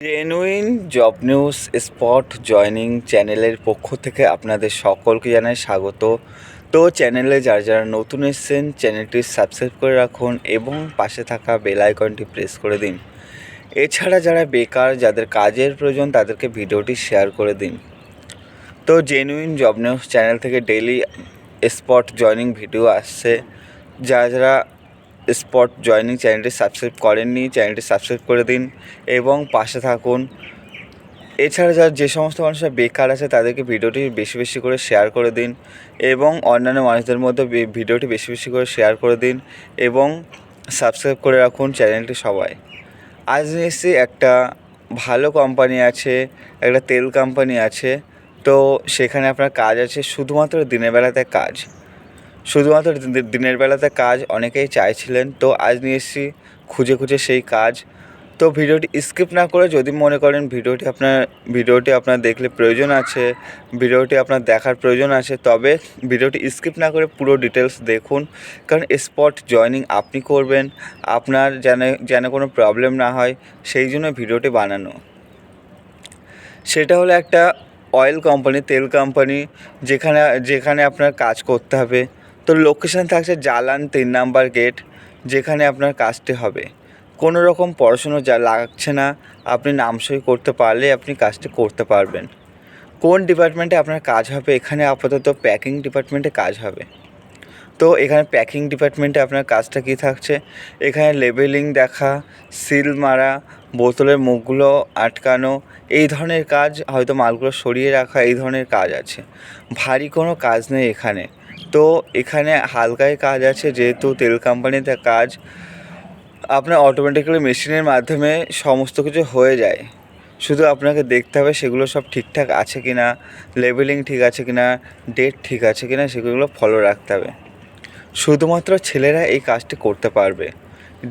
Genuine job news spot joining চ্যানেলের পক্ষ থেকে আপনাদের সকলকে জানাই স্বাগত। তো চ্যানেলে যারা যারা নতুন এসেছেন, চ্যানেলটি সাবস্ক্রাইব করে রাখুন এবং পাশে থাকা বেল আইকনটি প্রেস করে দিন। এছাড়া যারা বেকার, যাদের কাজের প্রয়োজন, তাদেরকে ভিডিওটি শেয়ার করে দিন। তো জেনুইন জব নিউজ চ্যানেল থেকে ডেলি স্পট জয়নিং ভিডিও আসছে। যারা যারা স্পট জয়নিং চ্যানেলটি সাবস্ক্রাইব করেননি চ্যানেলটি সাবস্ক্রাইব করে দিন এবং পাশে থাকুন। এছাড়া যারা যে সমস্ত মানুষরা বেকার আছে, তাদেরকে ভিডিওটি বেশি বেশি করে শেয়ার করে দিন এবং অন্যান্য মানুষদের মধ্যে ভিডিওটি বেশি বেশি করে শেয়ার করে দিন এবং সাবস্ক্রাইব করে রাখুন চ্যানেলটি সবাই। আজ নিয়ে একটা ভালো কোম্পানি আছে, একটা তেল কোম্পানি আছে। তো সেখানে আপনার কাজ আছে, শুধুমাত্র দিনের বেলাতে কাজ। শুধুমাত্র দিনের বেলাতে কাজ অনেকেই চাইছিলেন, তো আজ নিয়ে এসেছি খুঁজে খুঁজে সেই কাজ। তো ভিডিওটি স্কিপ না করে যদি মনে করেন ভিডিওটি আপনার ভিডিওটি আপনার দেখলে প্রয়োজন আছে, ভিডিওটি আপনার দেখার প্রয়োজন আছে, তবে ভিডিওটি স্কিপ না করে পুরো ডিটেলস দেখুন, কারণ স্পট জয়নিং আপনি করবেন, আপনার যেন যেন কোনো প্রবলেম না হয়, সেই জন্য ভিডিওটি বানানো। সেটা হলো একটা অয়েল কোম্পানি, তেল কোম্পানি, যেখানে যেখানে আপনার কাজ করতে হবে। তো লোকেশান থাকছে জালান তিন নাম্বার গেট যেখানে আপনার কাজটি হবে। কোনো রকম পড়াশুনো যা লাগছে না, আপনি নামসই করতে পারলে আপনি কাজটি করতে পারবেন। কোন ডিপার্টমেন্টে আপনার কাজ হবে, এখানে আপাতত প্যাকিং ডিপার্টমেন্টে কাজ হবে। তো এখানে প্যাকিং ডিপার্টমেন্টে আপনার কাজটা কী থাকছে? এখানে লেবেলিং দেখা সিল মারা, বোতলের মুখগুলো আটকানো, এই ধরনের কাজ, হয়তো মালগুলো সরিয়ে রাখা, এই ধরনের কাজ আছে। ভারী কোনো কাজ নেই এখানে। তো এখানে হালকাই কাজ আছে, যেহেতু তেল কোম্পানিতে কাজ, আপনার অটোমেটিক্যালি মেশিনের মাধ্যমে সমস্ত কিছু হয়ে যায়। শুধু আপনাকে দেখতে হবে সেগুলো সব ঠিকঠাক আছে কি না লেবেলিং ঠিক আছে কি না ডেট ঠিক আছে কি না সেগুলো ফলো রাখতে হবে। শুধুমাত্র ছেলেরা এই কাজটি করতে পারবে।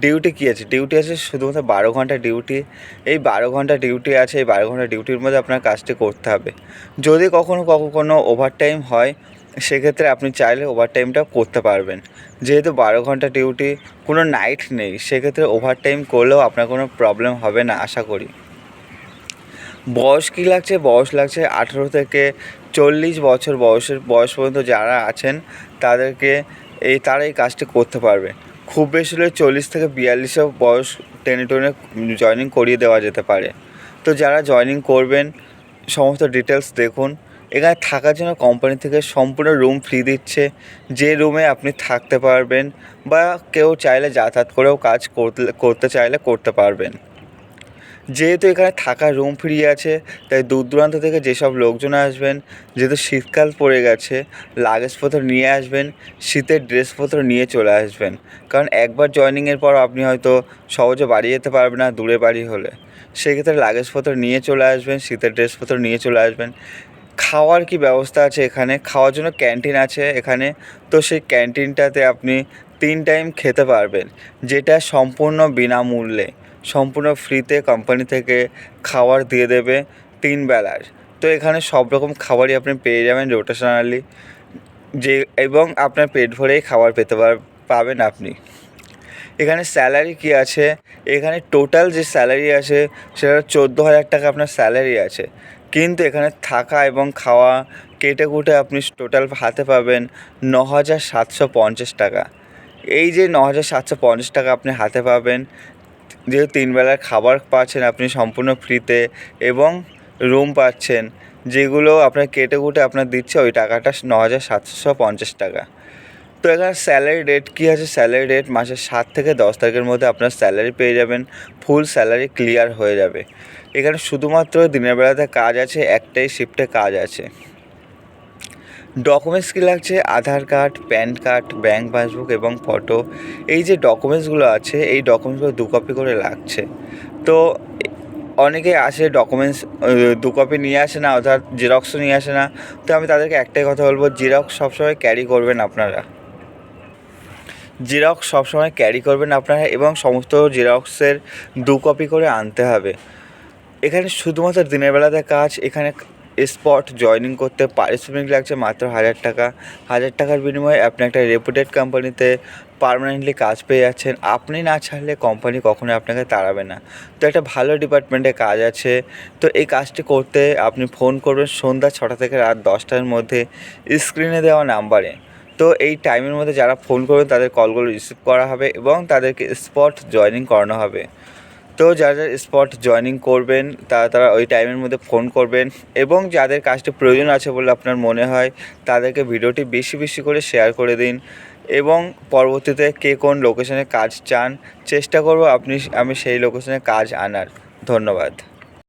ডিউটি কী আছে? ডিউটি আছে শুধুমাত্র বারো ঘণ্টা ডিউটি এই বারো ঘণ্টা ডিউটি আছে, এই বারো ঘণ্টা ডিউটির মধ্যে আপনার কাজটি করতে হবে। যদি কখনো কখনো ওভার টাইম হয় সেক্ষেত্রে আপনি চাইলে ওভার টাইমটা করতে পারবেন। যেহেতু বারো ঘণ্টা ডিউটি কোনো নাইট নেই, সেক্ষেত্রে ওভার টাইম করলেও আপনার কোনো প্রবলেম হবে না, আশা করি। বয়স কী লাগছে? বয়স লাগছে আঠেরো থেকে চল্লিশ বছর বয়সের, বয়স পর্যন্ত যারা আছেন, তাদেরকে এই, তারা এই কাজটি করতে পারবে। খুব বেশি হলে চল্লিশ থেকে বিয়াল্লিশও বয়স টেনে টেনে জয়নিং করিয়ে দেওয়া যেতে পারে। তো যারা জয়নিং করবেন, সমস্ত ডিটেলস দেখুন। এখানে থাকার জন্য কোম্পানি থেকে সম্পূর্ণ রুম ফ্রি দিচ্ছে। যে রুমে আপনি থাকতে পারবেন বা কেউ চাইলে যাতায়াত করেও কাজ করতে করতে চাইলে করতে পারবেন। যেহেতু এখানে থাকার রুম ফ্রি আছে, তাই দূর দূরান্ত থেকে যেসব লোকজন আসবেন, যেহেতু শীতকাল পড়ে গেছে লাগেজপত্র নিয়ে আসবেন, শীতের ড্রেসপত্র নিয়ে চলে আসবেন। কারণ একবার জয়নিংয়ের পর আপনি হয়তো সহজে বাড়ি যেতে পারবেন না দূরে বাড়ি হলে। সেক্ষেত্রে লাগেজপত্র নিয়ে চলে আসবেন, শীতের ড্রেসপত্র নিয়ে চলে আসবেন। খাওয়ার কি ব্যবস্থা আছে এখানে? খাওয়ার জন্য ক্যান্টিন আছে এখানে। তো সেই ক্যান্টিনটাতে আপনি তিন টাইম খেতে পারবেন। যেটা সম্পূর্ণ বিনামূল্যে, সম্পূর্ণ ফ্রিতে কোম্পানি থেকে খাবার দিয়ে দেবে তিন বেলার। তো এখানে সব রকম খাবারই আপনি পেয়ে যাবেন রোটেশনালি যে, এবং আপনার পেট ভরেই খাবার পেতে পাবেন আপনি। এখানে স্যালারি কি আছে? এখানে টোটাল যে স্যালারি আছে, সেটা চোদ্দ হাজার টাকা আপনার স্যালারি আছে। কিন্তু এখানে থাকা এবং খাওয়া কেটে কুটে আপনি টোটাল হাতে পাবেন ন হাজার সাতশো পঞ্চাশ টাকা। এই যে ন হাজার সাতশো পঞ্চাশ টাকা আপনি হাতে পাবেন, যেহেতু তিন বেলার খাবার পাচ্ছেন, আপনি সম্পূর্ণ ফ্রিতে এবং রুম পাচ্ছেন, যেগুলো আপনার কেটে কুটে আপনার দিচ্ছে, ওই টাকাটা ন হাজার সাতশো পঞ্চাশ টাকা। তো এখানে স্যালারি রেট কী আছে? স্যালারি রেট মাসের সাত থেকে দশ তারিখের মধ্যে আপনার স্যালারি পেয়ে যাবেন। ফুল স্যালারি ক্লিয়ার হয়ে যাবে। এখানে শুধুমাত্র দিনের বেলাতে কাজ আছে, একটাই শিফটে কাজ আছে। ডকুমেন্টস কী লাগছে? Aadhaar card PAN card bank passbook এবং ফটো এই যে ডকুমেন্টসগুলো আছে, এই ডকুমেন্টসগুলো দু কপি করে লাগছে। তো অনেকে আসে ডকুমেন্টস দু কপি নিয়ে আসে না, অর্থাৎ জেরক্সও নিয়ে আসে না। তো আমি তাদেরকে একটাই কথা বলব জেরক্স সবসময় ক্যারি করবেন আপনারা। জেরক্স সবসময় ক্যারি করবেন আপনারা এবং সমস্ত জেরক্সের দু কপি করে আনতে হবে। এখানে শুধুমাত্র দিনের বেলাতে কাজ, এখানে স্পট জয়নিং করতে পারিশ্রমিক লাগছে মাত্র হাজার টাকা। হাজার টাকার বিনিময়ে আপনি একটা রেপুটেড কোম্পানিতে পার্মানেন্টলি কাজ পেয়ে যাচ্ছেন। আপনি না ছাড়লে কোম্পানি কখনোই আপনাকে তাড়াবে না। তো একটা ভালো ডিপার্টমেন্টে কাজ আছে। তো এই কাজটি করতে আপনি ফোন করবেন সন্ধ্যা ছটা থেকে রাত দশটার মধ্যে। স্ক্রিনে দেওয়া নাম্বারে তো এই টাইমের মধ্যে যারা ফোন করবেন তাদের কলগুলো রিসিভ করা হবে এবং তাদেরকে স্পট জয়নিং করানো হবে। তো যারা যারা স্পট জয়নিং করবেন, তারা তারা ওই টাইমের মধ্যে ফোন করবেন এবং যাদের কাজটি প্রয়োজন আছে বলে আপনার মনে হয়, তাদেরকে ভিডিওটি বেশি বেশি করে শেয়ার করে দিন এবং পরবর্তীতে কে কোন লোকেশনে কাজ চান, চেষ্টা করব আপনি, আমি সেই লোকেশনে কাজ আনার। ধন্যবাদ।